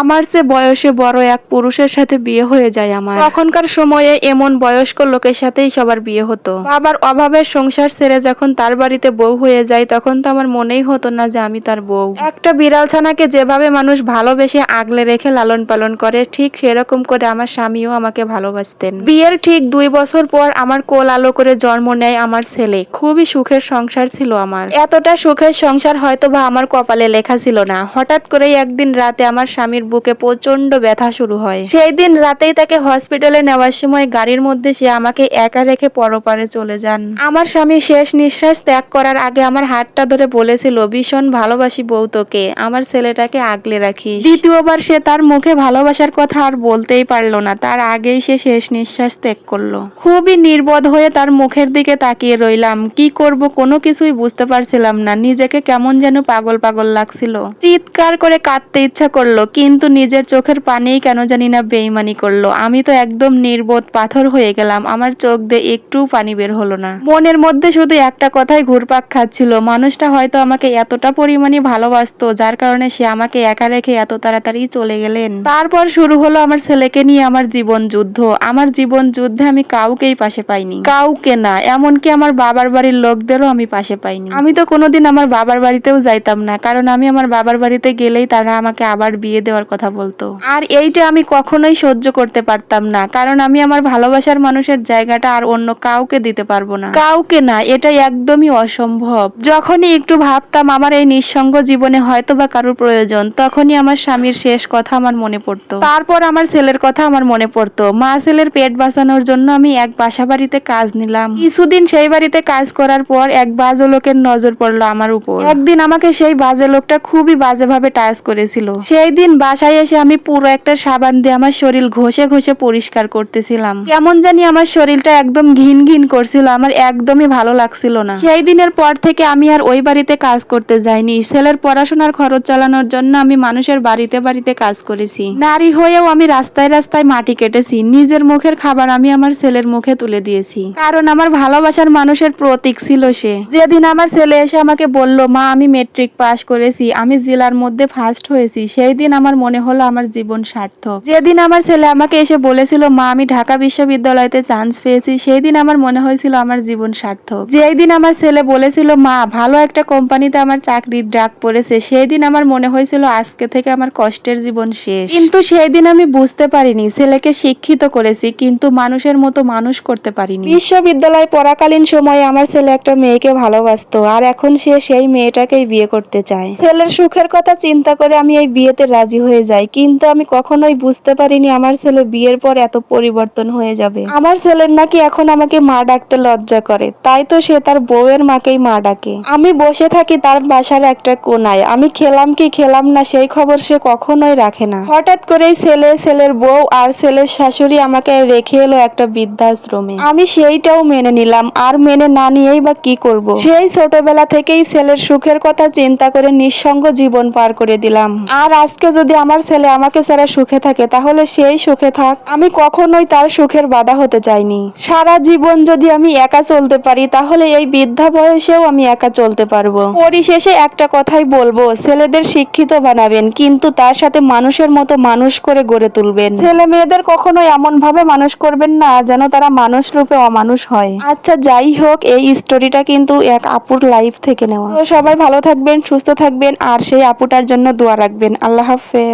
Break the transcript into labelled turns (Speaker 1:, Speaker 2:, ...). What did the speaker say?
Speaker 1: আমার সে বয়সে বড় এক পুরুষের সাথে বিয়ে হয়ে যায় আমার। তখনকার সময়ে এমন বয়স্ক লোকের সাথেই সবার বিয়ে হতো। বাবার অভাবের সংসার ছেড়ে যখন তার বাড়িতে বউ হয়ে যায়, তখন তো আমার মনেই হতো না যে আমি তার বউ। একটা বিড়াল ছানাকে যেভাবে মানুষ ভালোবেসে আগলে রেখে লালন পালন করে, ঠিক সেরকম করে আমার স্বামীও আমাকে ভালোবাসতেন। বিয়ের ঠিক দুই বছর পর আমার কোল আলো করে জন্ম নেয় আমার ছেলে। খুবই সুখের সংসার ছিল আমার। এতটা সুখের সংসার হয়তো বা আমার কপালে লেখা ছিল না। হঠাৎ করেই একদিন রাতে আমার স্বামীর বুকে প্রচণ্ড ব্যথা শুরু হয়। সেই দিন রাতেই তাকে হসপিটালে নেওয়ার সময় গাড়ির মধ্যে সে আমাকে একা রেখে পরপারে চলে যান। আমার স্বামী শেষ নিঃশ্বাস ত্যাগ করার আগে আমার হাতটা ধরে বলেছিল, ভীষণ ভালোবাসি বউ তোকে, আমার ছেলেটাকে আগলে রাখিস। দ্বিতীয়বার সে তার মুখে ভালোবাসার কথা আর বলতেই পারল না, তার আগেই সে শেষ নিঃশ্বাস ত্যাগ করল। খুবই নির্বোধ হয়ে তার মুখের দিকে তাকিয়ে রইলাম। কি করব কোনো কিছুই বুঝতে পারছিলাম না, নিজেকে কেমন যেন পাগল পাগল লাগছিল। চিৎকার করে কাঁদতে ইচ্ছা করল, কিন্তু নিজের চোখের পানিই কেন জানি না বেইমানি করল। আমি তো একদম নির্বোধ পাথর হয়ে গেলাম, আমার চোখ দিয়ে একটু পানি বের হলো না। মনের মধ্যে শুধু একটা কথাই ঘুরপাক খাচ্ছিল, মানুষটা হয়তো আমাকে এতটা পরিমাণে ভালোবাসতো, যার কারণে সে আমাকে একা রেখে এত তাড়াতাড়ি চলে গেলেন। তারপর শুরু হলো আমার ছেলেকে নিয়ে আমার জীবন যুদ্ধ। আমার জীবন যুদ্ধে আমি কাউকেই পাশে পাইনি। কাউকে না, এমনকি আমার বাবার বাড়ির লোকদেরও আমি পাশে পাইনি। আমি তো কোনোদিন আমার বাবার বাড়িতেও যাইতাম না, কারণ আমি আমার বাবার বাড়িতে গেলেই তারা আমাকে আবার বিয়ে দেওয়ার কথা বলতো। আর এইটা আমি কখনোই সহ্য করতে পারতাম না কারণ আমি আমার ভালোবাসার মানুষের জায়গাটা আর অন্য কাউকে দিতে পারব না। কাউকে না এটা একদমই অসম্ভব। যখনই একটু ভাবতাম আমার এই নিঃসঙ্গ জীবনে হয়তো বা কারোর প্রয়োজন তখনই আমার স্বামীর শেষ কথা আমার মনে পড়তো। তারপর আমার ছেলের কথা আমার মনে পড়তো। মা ছেলের পেট বাঁচানোর জন্য আমি এক বাসা বাড়িতে কাজ নিলাম। কিছুদিন সেই বাড়িতে কাজ করার পর এক বাজে লোকের নজর পড়ল আমার উপর। একদিন আমাকে সেই বাজে লোকটা খুবই বাজেভাবে টাচ করেছিল। সেই দিন বাসায় এসে আমি পুরো একটা সাবান দিয়ে আমার শরীর ঘষে ঘষে পরিষ্কার করতেছিলাম। কেমন জানি আমার শরীরটা একদম ঘিন ঘিন করছিল, আমার একদমই ভালো লাগছিল না। সেই দিনের পর থেকে আমি আর ওই বাড়িতে কাজ করতে যাইনি। ছেলের পড়াশোনার খরচ চালানোর জন্য আমি মানুষের বাড়িতে বাড়িতে কাজ করেছি। নারী হয়েও আমি রাস্তায় রাস্তায় মাটি কেটেছি। নিজের মুখের খাবার আমি আমার ছেলের মুখে তুলে দিয়েছি। কারণ আমার ভালোবাসার মানুষের প্রতীক ছিল সে। যেদিন আমার ছেলে এসে আমাকে বলল, মা, আমি মেট্রিক পাস করেছি, আমি জেলার মধ্যে ফার্স্ট হয়েছি। সেই দিন আমার মনে হলো আমার জীবন সার্থক। যেদিন আমার ছেলে আমাকে এসে বলেছিল, মা, আমি ঢাকা বিশ্ববিদ্যালয়তে চান্স পেয়েছি সেই দিন আমার মনে হয়েছিল আমার জীবন সার্থক। যেই দিন আমার ছেলে বলেছিল, মা, ভালো একটা কোম্পানিতে আমার চাকরির ডাক পড়েছে সেই দিন আমার মনে হয়েছিল আজকে থেকে আমার কষ্টের জীবন শেষ। কিন্তু সেই দিন আমি বুঝতে পারিনি, ছেলেকে শিক্ষিত করেছি, কিন্তু মানুষের মতো মানুষ করতে পারিনি। বিশ্ববিদ্যালয় পড়াকালীন সময়ে আমার ছেলে একটা মেয়েকে ভালোবাসতো, আর এখন সে সেই মেয়েটাকেই বিয়ে করতে চায়। ছেলের সুখের কথা চিন্তা করে আমি এই বিয়েতে রাজি হয়ে যাই কিন্তু আমি কখনোই বুঝতে পারিনি আমার ছেলে বিয়ের পর এত পরিবর্তন হয়ে যাবে। আমার ছেলের নাকি এখন আমাকে মা ডাকতে লজ্জা করে, তাই তো সে তার বউয়ের মাকেই মা ডাকে। আমি বসে থাকি তার বাসার একটা কোনায়, আমি খেলাম কি খেলাম না সেই খবর সে কখনোই রাখে না। হঠাৎ করেই ছেলে, ছেলের বউ আর ছেলের শাশুড়ি আমাকে রেখে এলো একটা বৃদ্ধাশ্রমে। আমি সেইটাও মেনে নিলাম, আর মেনে না নিয়েই বা কি করব? সেই ছোটবেলা থেকেই ছেলের সুখের কথা চিন্তা করে নিঃসঙ্গ জীবন পার করে দিলাম। আর আজকে যদি আমার ছেলে আমাকে ছাড়া সুখে থাকে, তাহলে সেই সুখে থাক। আমি কখনোই তার সুখের বাধা হতে চাইনি। সারা জীবন যদি আমি একা চলতে পারি, তাহলে এই বৃদ্ধা বয়সেও আমি একা চলতে পারব। পরিশেষে একটা কথাই বলব, ছেলেদের শিক্ষিত বানাবেন, কিন্তু তার সাথে মানুষের মতো মানুষ করে গড়ে তুলবেন। ছেলে মেয়েদের কখনো এমন ভাবে মানুষ করবেন না, যেন তারা মানুষ রূপে অমানুষ হয়। আচ্ছা যাই হোক, এই স্টোরিটা কিন্তু এক আপুর লাইফ থেকে নেওয়া। সবাই ভালো থাকবেন, সুস্থ থাকবেন, আর সেই আপুটার জন্য দোয়া রাখবেন। আল্লাহ হাফেজ।